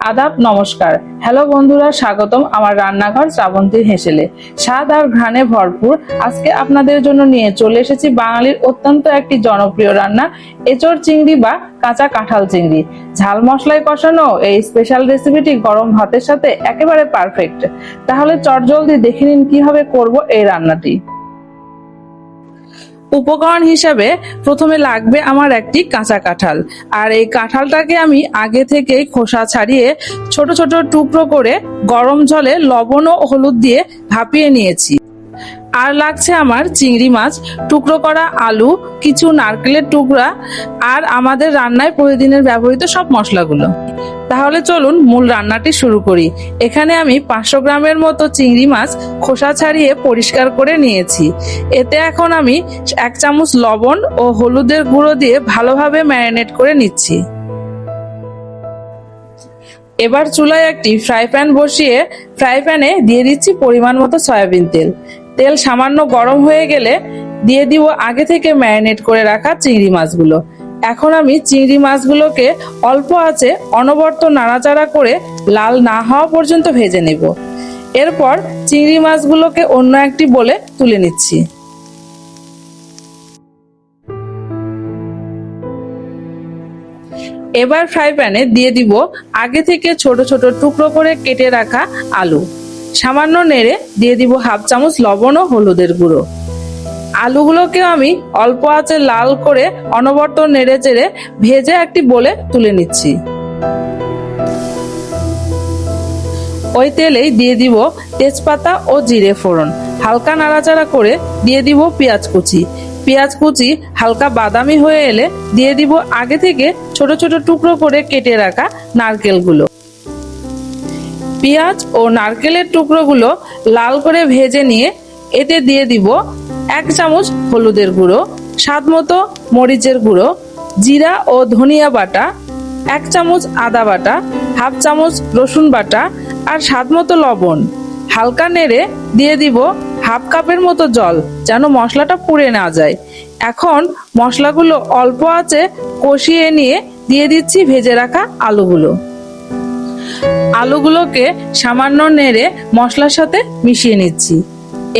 আদাব, নমস্কার। হ্যালো বন্ধুরা, স্বাগতম আমার রান্নাঘর শ্রাবন্তীর হেসেলে। স্বাদ আর ঘ্রাণে ভরপুর। আজকে আপনাদের জন্য নিয়ে চলে এসেছি বাঙালির অত্যন্ত একটি জনপ্রিয় রান্না, এচড় চিংড়ি বা কাঁচা কাঁঠাল চিংড়ি। ঝাল মশলায় কষানো এই স্পেশাল রেসিপিটি গরম ভাতের সাথে একেবারে পারফেক্ট তাহলে চটজলদি দেখে নিন কীভাবে করব এই রান্নাটি। উপকরণ হিসাবে প্রথমে লাগবে আমার একটি কাঁচা কাঁঠাল। আর এই কাঁঠালটাকে আমি আগে থেকেই খোসা ছাড়িয়ে ছোট ছোট টুকরো করে গরম জলে লবণ ও হলুদ দিয়ে ভাপিয়ে নিয়েছি। আর লাগছে আমার চিংড়ি মাছ, টুকরো করা আলু, কিছু নারকেলের টুকরা আর আমাদের রান্নায় প্রতিদিনের ব্যবহৃত সব মশলাগুলো। তাহলে চলুন মূল রান্নাটি শুরু করি। এখানে আমি পাঁচশো গ্রামের মতো চিংড়ি মাছ খোসা ছাড়িয়ে পরিষ্কার করে নিয়েছি। এতে এখন আমি এক চামচ লবণ ও হলুদের গুঁড়ো দিয়ে ভালোভাবে ম্যারিনেট করে নিচ্ছি। এবার চুলায় একটি ফ্রাই প্যান বসিয়ে ফ্রাই প্যানে দিয়ে দিচ্ছি পরিমাণ মতো সয়াবিন তেল। তেল সামান্য গরম হয়ে গেলে দিয়ে দিব আগে থেকে ম্যারিনেট করে রাখা চিংড়ি মাছগুলো। এখন আমি চিংড়ি মাছগুলোকে অল্প আছে অনবর্ত নাড়াচাড়া করে লাল না হওয়া পর্যন্ত ভেজে নেব। এরপর চিংড়ি মাছগুলোকে অন্য একটি বলে তুলে নিচ্ছি। এবার ফ্রাই প্যানে দিয়ে দিব আগে থেকে ছোট ছোট টুকরো করে কেটে রাখা আলু। সামান্য নেড়ে দিয়ে দিব হাফ চামচ লবণ ও হলুদের গুঁড়ো। আলুগুলোকেও আমি অল্প আঁচে লাল করে অনবর্ত নেড়ে চেড়ে ভেজে একটি বলে তুলে নিচ্ছি। ওই তেলেই দিয়ে দিব তেজপাতা ও জিরে ফোড়ন। হালকা নাড়াচাড়া করে দিয়ে দিব পেঁয়াজ কুচি। পেঁয়াজ কুচি হালকা বাদামি হয়ে এলে দিয়ে দিব আগে থেকে ছোট ছোট টুকরো করে কেটে রাখা নারকেলগুলো। পেঁয়াজ ও নারকেলের টুকরোগুলো লাল করে ভেজে নিয়ে এতে দিয়ে দিব এক চামচ হলুদের গুঁড়ো, স্বাদ মতো মরিচের গুঁড়ো, জিরা ও ধনিয়া বাটা, এক চামচ আদা বাটা, হাফ চামচ রসুন বাটা আর স্বাদ মতো লবণ। হালকা নেড়ে দিয়ে দিব হাফ কাপের মতো জল যেন মশলাটা পুড়ে না যায়। এখন মশলাগুলো অল্প আছে কষিয়ে নিয়ে দিয়ে দিচ্ছি ভেজে রাখা আলুগুলো। আলুগুলোকে সামান্য নেড়ে মশলার সাথে মিশিয়ে নিচ্ছি।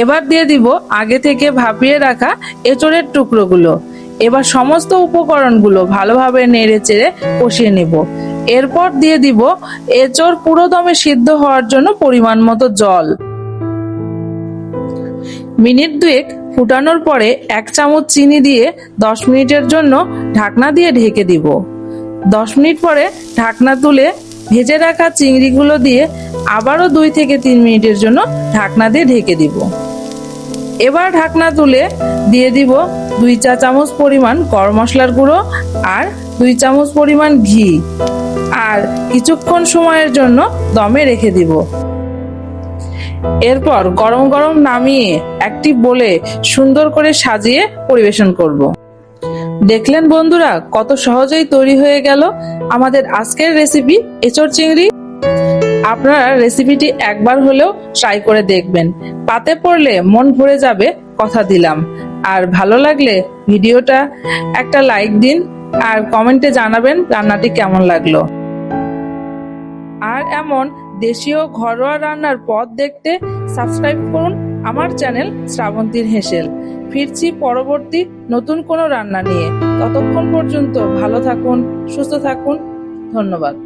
এবার দিয়ে দিব আগে থেকে ভাপিয়ে রাখা এঁচড়ের টুকরোগুলো। এবার সমস্ত উপকরণগুলো ভালোভাবে নেড়ে চেড়ে কষিয়ে নেব। এরপর দিয়ে দিব এঁচড় পুরো দমে সিদ্ধ হওয়ার জন্য পরিমাণ মতো জল। মিনিট দুয়েক ফুটানোর পরে এক চামচ চিনি দিয়ে দশ মিনিটের জন্য ঢাকনা দিয়ে ঢেকে দিব। দশ মিনিট পরে ঢাকনা তুলে ভেজে রাখা চিংড়িগুলো দিয়ে আবারও দুই থেকে তিন মিনিটের জন্য ঢাকনা দিয়ে ঢেকে দিব। এবার ঢাকনা তুলে দিয়ে দিব দুই চা চামচ পরিমাণ গরম মশলার গুঁড়ো আর দুই চামচ পরিমাণ ঘি। আর কিছুক্ষণ সময়ের জন্য দমে রেখে দিব। এরপর গরম গরম নামিয়ে একটি বলে সুন্দর করে সাজিয়ে পরিবেশন করব। দেখলেন বন্ধুরা, কত সহজেই তৈরি হয়ে গেল আমাদের আজকের রেসিপি এচড় চিংড়ি। আপনারা রেসিপিটি একবার হলেও ট্রাই করে দেখবেন। পাতে পড়লে মন ভরে যাবে, কথা দিলাম। আর ভালো লাগলে ভিডিওটা একটা লাইক দিন আর কমেন্টে জানাবেন রান্নাটি কেমন লাগল। আর এমন দেশীয় ঘরোয়া রান্নার পথ দেখতে সাবস্ক্রাইব করুন আমার চ্যানেল শ্রাবন্তীর হেসেল। ফিরছি পরবর্তী নতুন কোনো রান্না নিয়ে। ততক্ষণ পর্যন্ত ভালো থাকুন, সুস্থ থাকুন। ধন্যবাদ।